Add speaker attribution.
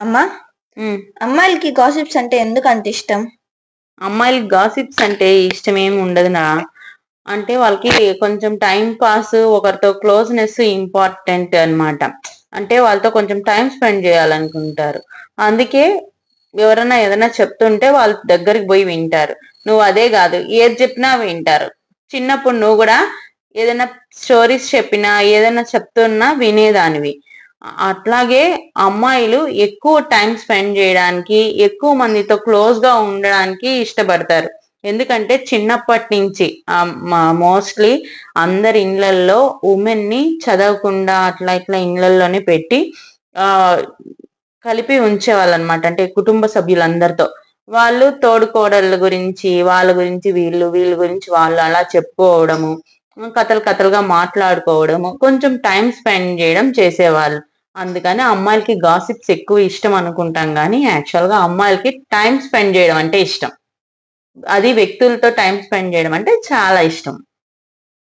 Speaker 1: అమ్మా. అమ్మాయిలకి గాసిప్స్ అంటే ఎందుకు అంత ఇష్టం?
Speaker 2: అమ్మాయిలకి గాసిప్స్ అంటే ఇష్టం ఏమి ఉండదు నా. అంటే వాళ్ళకి కొంచెం టైం పాస్ ఒకరితో క్లోజ్నెస్ ఇంపార్టెంట్ అన్నమాట. అంటే వాళ్ళతో కొంచెం టైం స్పెండ్ చేయాలనుకుంటారు. అందుకే ఎవరైనా ఏదైనా చెప్తుంటే వాళ్ళ దగ్గరికి పోయి వింటారు. నువ్వు అదే కాదు ఏది చెప్పినా వింటారు. చిన్నప్పుడు నువ్వు కూడా ఏదైనా స్టోరీస్ చెప్పినా ఏదైనా చెప్తున్నా వినేదానివి. అట్లాగే అమ్మాయిలు ఎక్కువ టైం స్పెండ్ చేయడానికి ఎక్కువ మందితో క్లోజ్గా ఉండడానికి ఇష్టపడతారు. ఎందుకంటే చిన్నప్పటి నుంచి మోస్ట్లీ అందరి ఇండ్లల్లో ఉమెన్ని చదవకుండా అట్లా ఇట్లా ఇండ్లలోనే పెట్టి ఆ కలిపి ఉంచేవాళ్ళు అనమాట అంటే కుటుంబ సభ్యులందరితో. వాళ్ళు తోడుకోడళ్ళ గురించి వాళ్ళ గురించి వీళ్ళు వీళ్ళ గురించి వాళ్ళు అలా చెప్పుకోవడము కథలు కథలుగా మాట్లాడుకోవడము కొంచెం టైం స్పెండ్ చేయడం చేసేవాళ్ళు. అందుకని అమ్మాయిలకి గాసిప్స్ ఎక్కువ ఇష్టం అనుకుంటాం కానీ యాక్చువల్గా అమ్మాయిలకి టైం స్పెండ్ చేయడం అంటే ఇష్టం. అది వ్యక్తులతో టైం స్పెండ్ చేయడం అంటే చాలా ఇష్టం.